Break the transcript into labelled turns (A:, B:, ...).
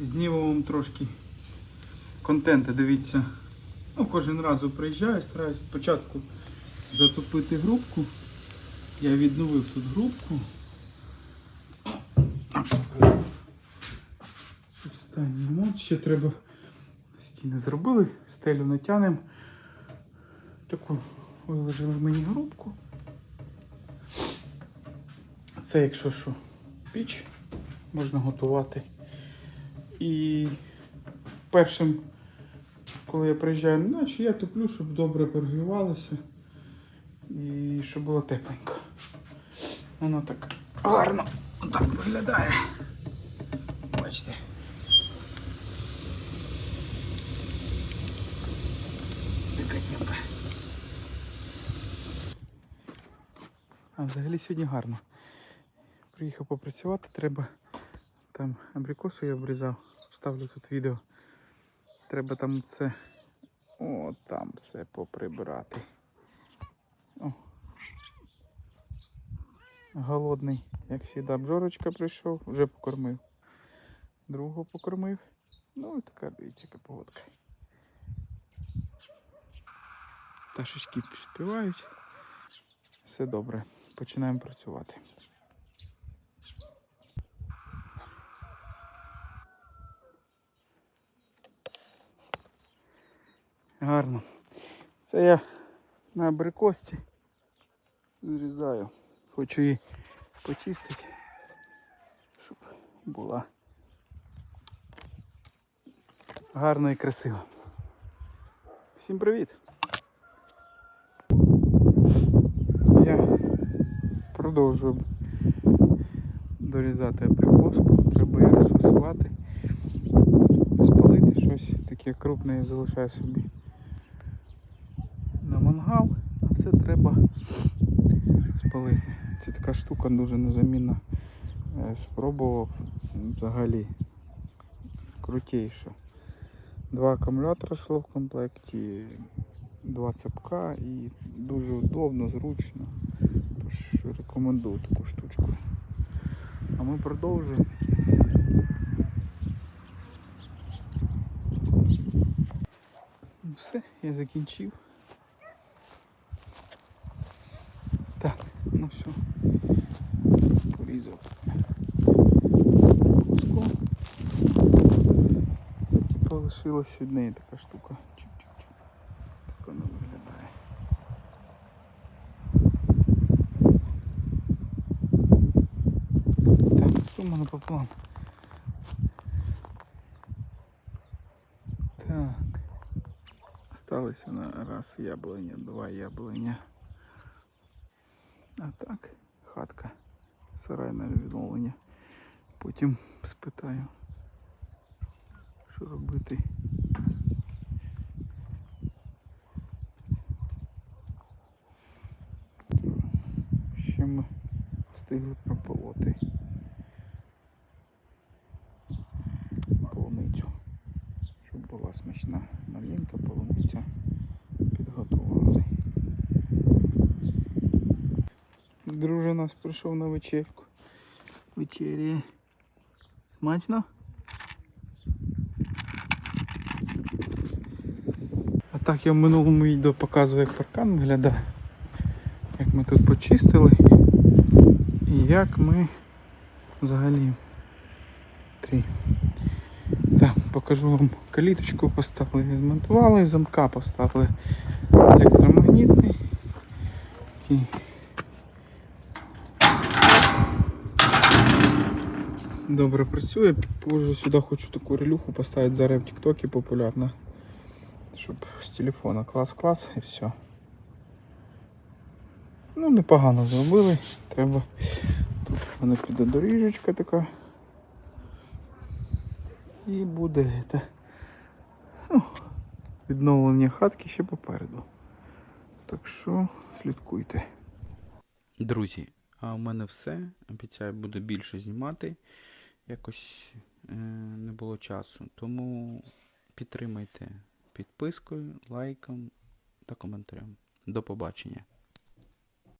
A: Зніму вам трошки контенту, дивіться. Ну, кожен раз приїжджаю, стараюсь спочатку затопити грубку. Я відновив тут грубку. Останній ремонт. Ще треба стіни зробили, стелю натягнемо. Таку виложили мені грубку. Це якщо що, піч можна готувати. І першим, коли я приїжджаю на ніч, я топлю, щоб добре прогрівалося і щоб було тепленько. Воно так гарно так виглядає. Бачите. Така. А взагалі сьогодні гарно. Приїхав попрацювати, треба там абрикосу я обрізав, ставлю тут відео. Треба там це. О, там все поприбирати. О. Голодний, як завжди, бжорочка прийшов, вже покормив. Другого покормив. Ну і така, дивіться, яка погодка. Пташечки співають. Все добре. Починаємо працювати. Гарно. Це я на абрикосці зрізаю. Хочу її почистити, щоб була гарно і красиво. Всім привіт! Я продовжую дорізати абрикоску, треба її розфасувати, спалити щось таке крупне я залишаю собі на мангал, а це треба спалити. Це така штука дуже незамінна. Е, Спробував взагалі крутіше. Два акумулятора йшло в комплекті, два цепка і дуже удобно, зручно. Тож рекомендую таку штучку. А ми продовжуємо. Ну все, я закінчив. Так, ну все. Порізав. Куском. Типа лишилась від неї така штука. Чик-чик-чик. Так вона виглядає. Так, що в мене по плану? Так. Осталось на раз яблуня, два яблуня. А так, хатка, сарай на відновлення. Потім спитаю, що робити. Ще ми встигли прополоти полуницю, щоб була смачна маленька полуниця. Підготували. Друже нас прийшов на вечерку. Вечеряє. Смачно? А так я в минулому відео показував, як паркан виглядає. Як ми тут почистили. І як ми взагалі. Три. Так, покажу вам каліточку поставили, змонтували, замка поставили електромагнітний. Такий добре працює. Позже сюди хочу таку релюху поставити. Зараз в Тіктокі популярна. Щоб з телефона клас-клас і все. Ну, непогано зробили. Треба. Тут в мене піде доріжечка така. І буде це. Ну, відновлення хатки ще попереду. Так що слідкуйте. Друзі, а у мене все. Обіцяю, буду більше знімати. Якось е, не було часу. Тому підтримайте підпискою, лайком та коментарем. До побачення.